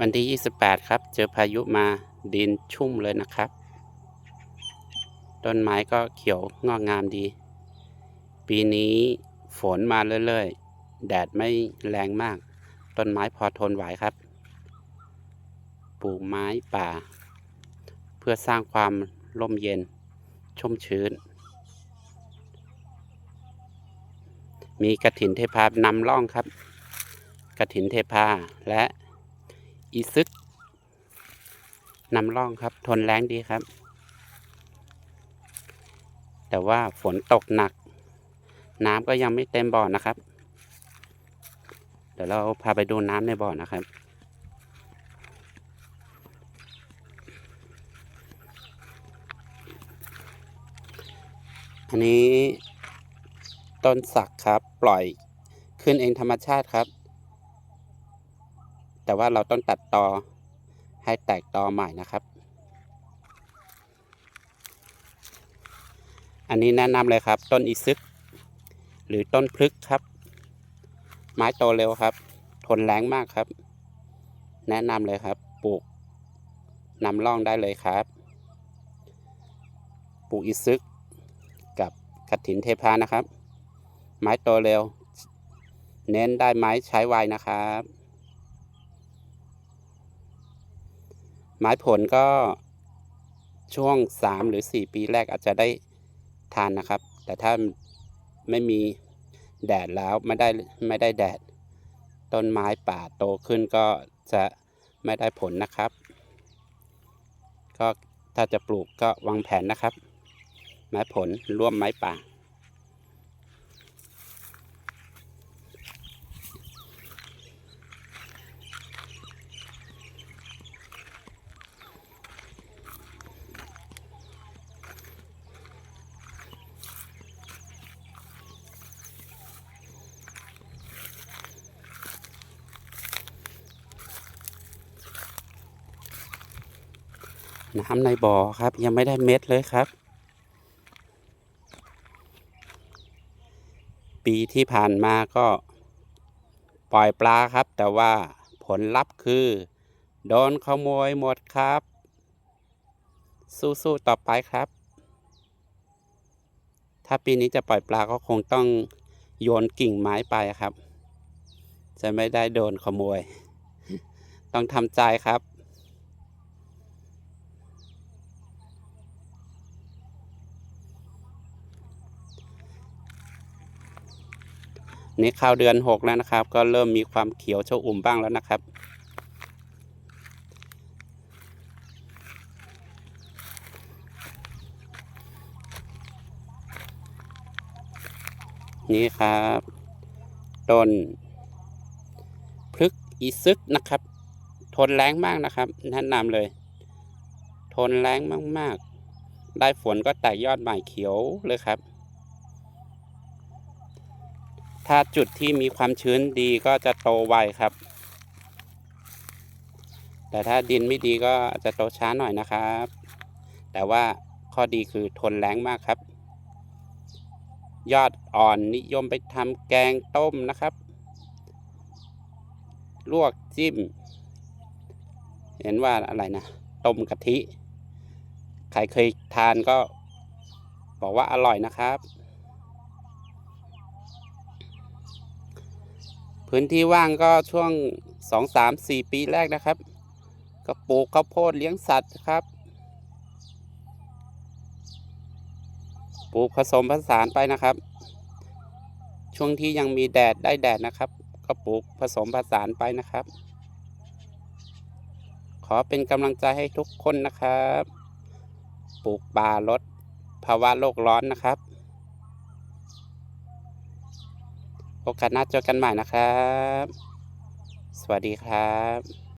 วันที่ 28 ครับ เจอพายุมาดินชุ่มเลยนะครับ ต้นไม้ก็เขียวงอกงามดี ปีนี้ฝนมาเรื่อยๆ แดดไม่แรงมาก ต้นไม้พอทนไหวครับ ปลูกไม้ป่า เพื่อสร้างความร่มเย็น ชุ่มชื้น มีกระถินเทพานำร่องครับ กระถินเทพาและ อีซึกนำร่องครับ ทนแรงดีครับ แต่ว่าฝนตกหนัก น้ำก็ยังไม่เต็มบ่อนะครับ เดี๋ยวเราพาไปดูน้ำในบ่อนะครับ อันนี้ต้นสักครับ ปล่อยขึ้นเองธรรมชาติครับ แต่ว่าเราต้องตัดตอให้แตกตอใหม่นะครับ อันนี้แนะนำเลยครับ ต้นอีซึก หรือต้นพฤกครับ ไม้โตเร็วครับ ทนแรงมากครับ แนะนำเลยครับ ปลูกนำร่องได้เลยครับ ปลูกอีซึกกับกระถินเทพานะครับ ไม้โตเร็ว เน้นได้ไม้ใช้ไวนะครับ ไม้ผลก็ช่วงสามหรือสี่ปีแรกอาจจะได้ทานนะครับ แต่ถ้าไม่มีแดดแล้วไม่ได้ไม่ได้แดด ต้นไม้ป่าโตขึ้นก็จะไม่ได้ผลนะครับ ก็ถ้าจะปลูกก็วางแผนนะครับ ไม้ผลร่วมไม้ป่า น้ำในบ่อครับ ยังไม่ได้เม็ดเลยครับ ปีที่ผ่านมาก็ปล่อยปลาครับ แต่ว่าผลลัพธ์คือ โดนขโมยหมดครับ สู้ๆต่อไปครับ ถ้าปีนี้จะปล่อยปลาก็คงต้องโยนกิ่งไม้ไปครับ จะไม่ได้โดนขโมย ต้องทำใจครับ นี่ข้าวเดือนหกแล้วนะครับ ก็เริ่มมีความเขียวชอุ่มบ้างแล้วนะครับ นี่ครับต้นพฤกอีซึกนะครับ ทนแรงมากนะครับแนะนำเลย ทนแรงมากๆ ได้ฝนก็แตกยอดใหม่เขียวเลยครับ ถ้าจุดที่มีความชื้นดีก็จะโตไวครับ แต่ถ้าดินไม่ดีก็จะโตช้าหน่อยนะครับ แต่ว่าข้อดีคือทนแรงมากครับ ยอดอ่อนนิยมไปทำแกงต้มนะครับ ลวกจิ้ม เห็นว่าอะไรนะต้มกะทิ ใครเคยทานก็บอกว่าอร่อยนะครับ พื้นที่ว่างก็ช่วงสองสามสี่ปีแรกนะครับ ก็ปลูกข้าวโพดเลี้ยงสัตว์ครับ ปลูกผสมผสานไปนะครับ ช่วงที่ยังมีแดดได้แดดนะครับ ก็ปลูกผสมผสานไปนะครับ ขอเป็นกำลังใจให้ทุกคนนะครับ ปลูกป่าลดภาวะโลกร้อนนะครับ โอกาสหน้าเจอกันใหม่นะครับ สวัสดีครับ